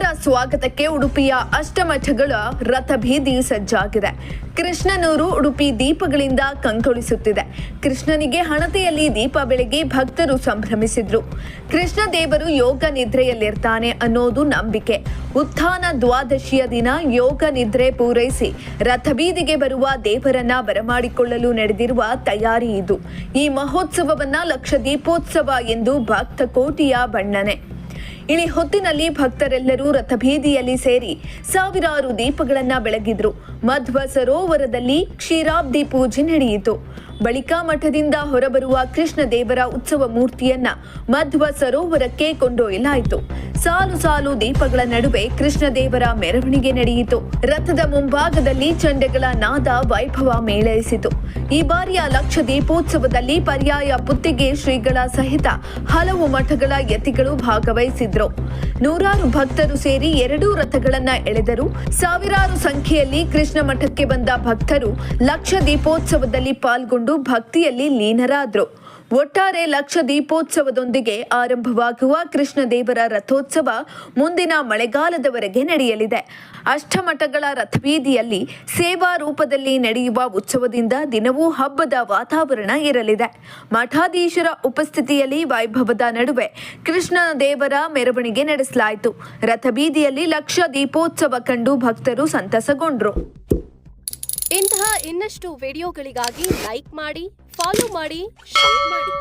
ಸ್ವಾಗತಕ್ಕೆ ಉಡುಪಿಯ ಅಷ್ಟಮಠಗಳ ರಥಬೀದಿ ಸಜ್ಜಾಗಿದೆ. ಕೃಷ್ಣನೂರು ಉಡುಪಿ ದೀಪಗಳಿಂದ ಕಂಗೊಳಿಸುತ್ತಿದೆ. ಕೃಷ್ಣನಿಗೆ ಹಣತೆಯಲ್ಲಿ ದೀಪ ಬೆಳಗಿ ಭಕ್ತರು ಸಂಭ್ರಮಿಸಿದ್ರು. ಕೃಷ್ಣ ದೇವರು ಯೋಗ ನಿದ್ರೆಯಲ್ಲಿರ್ತಾನೆ ಅನ್ನೋದು ನಂಬಿಕೆ. ಉತ್ಥಾನ ದ್ವಾದಶಿಯ ದಿನ ಯೋಗ ನಿದ್ರೆ ಪೂರೈಸಿ ರಥಬೀದಿಗೆ ಬರುವ ದೇವರನ್ನ ಬರಮಾಡಿಕೊಳ್ಳಲು ನಡೆದಿರುವ ತಯಾರಿ ಇದು. ಈ ಮಹೋತ್ಸವವನ್ನ ಲಕ್ಷ ದೀಪೋತ್ಸವ ಎಂದು ಭಕ್ತ ಕೋಟಿಯ ಬಣ್ಣನೆ. ಇಳಿ ಹೊತ್ತಿನಲ್ಲಿ ಭಕ್ತರೆಲ್ಲರೂ ರಥಬೀದಿಯಲ್ಲಿ ಸೇರಿ ಸಾವಿರಾರು ದೀಪಗಳನ್ನ ಬೆಳಗಿದ್ರು. ಮಧ್ವ ಸರೋವರದಲ್ಲಿ ಕ್ಷೀರಾಬ್ದಿ ಪೂಜೆ ನಡೆಯಿತು. ಬಳಿಕ ಮಠದಿಂದ ಹೊರಬರುವ ಕೃಷ್ಣ ದೇವರ ಉತ್ಸವ ಮೂರ್ತಿಯನ್ನ ಮಧ್ವ ಸರೋವರಕ್ಕೆ ಕೊಂಡೊಯ್ಯಲಾಯಿತು. ಸಾಲು ಸಾಲು ದೀಪಗಳ ನಡುವೆ ಕೃಷ್ಣ ದೇವರ ಮೆರವಣಿಗೆ ನಡೆಯಿತು. ರಥದ ಮುಂಭಾಗದಲ್ಲಿ ಚಂಡೆಗಳ ನಾದ ವೈಭವ ಮೇಳೈಸಿತು. ಈ ಬಾರಿಯ ಲಕ್ಷ ದೀಪೋತ್ಸವದಲ್ಲಿ ಪರ್ಯಾಯ ಪುತ್ತಿಗೆ ಶ್ರೀಗಳ ಸಹಿತ ಹಲವು ಮಠಗಳ ಯತಿಗಳು ಭಾಗವಹಿಸಿದ್ರು. ನೂರಾರು ಭಕ್ತರು ಸೇರಿ ಎರಡೂ ರಥಗಳನ್ನ ಎಳೆದರು. ಸಾವಿರಾರು ಸಂಖ್ಯೆಯಲ್ಲಿ ಕೃಷ್ಣ ಮಠಕ್ಕೆ ಬಂದ ಭಕ್ತರು ಲಕ್ಷ ದೀಪೋತ್ಸವದಲ್ಲಿ ಪಾಲ್ಗೊಂಡು ಭಕ್ತಿಯಲ್ಲಿ ಲೀನರಾದ್ರು. ಒಟ್ಟಾರೆ ಲಕ್ಷ ದೀಪೋತ್ಸವದೊಂದಿಗೆ ಆರಂಭವಾಗುವ ಕೃಷ್ಣ ದೇವರ ರಥೋತ್ಸವ ಮುಂದಿನ ಮಳೆಗಾಲದವರೆಗೆ ನಡೆಯಲಿದೆ. ಅಷ್ಟಮಠಗಳ ರಥಬೀದಿಯಲ್ಲಿ ಸೇವಾ ರೂಪದಲ್ಲಿ ನಡೆಯುವ ಉತ್ಸವದಿಂದ ದಿನವೂ ಹಬ್ಬದ ವಾತಾವರಣ ಇರಲಿದೆ. ಮಠಾಧೀಶರ ಉಪಸ್ಥಿತಿಯಲ್ಲಿ ವೈಭವದ ನಡುವೆ ಕೃಷ್ಣ ದೇವರ ಮೆರವಣಿಗೆ ನಡೆಸಲಾಯಿತು. ರಥಬೀದಿಯಲ್ಲಿ ಲಕ್ಷ ದೀಪೋತ್ಸವ ಕಂಡು ಭಕ್ತರು ಸಂತಸಗೊಂಡ್ರು. ಇಂತಹ ಇನ್ನಷ್ಟು ವಿಡಿಯೋಗಳಿಗಾಗಿ ಲೈಕ್ ಮಾಡಿ ಫಾಲೋ ಮಾಡಿ ಶೇರ್ ಮಾಡಿ.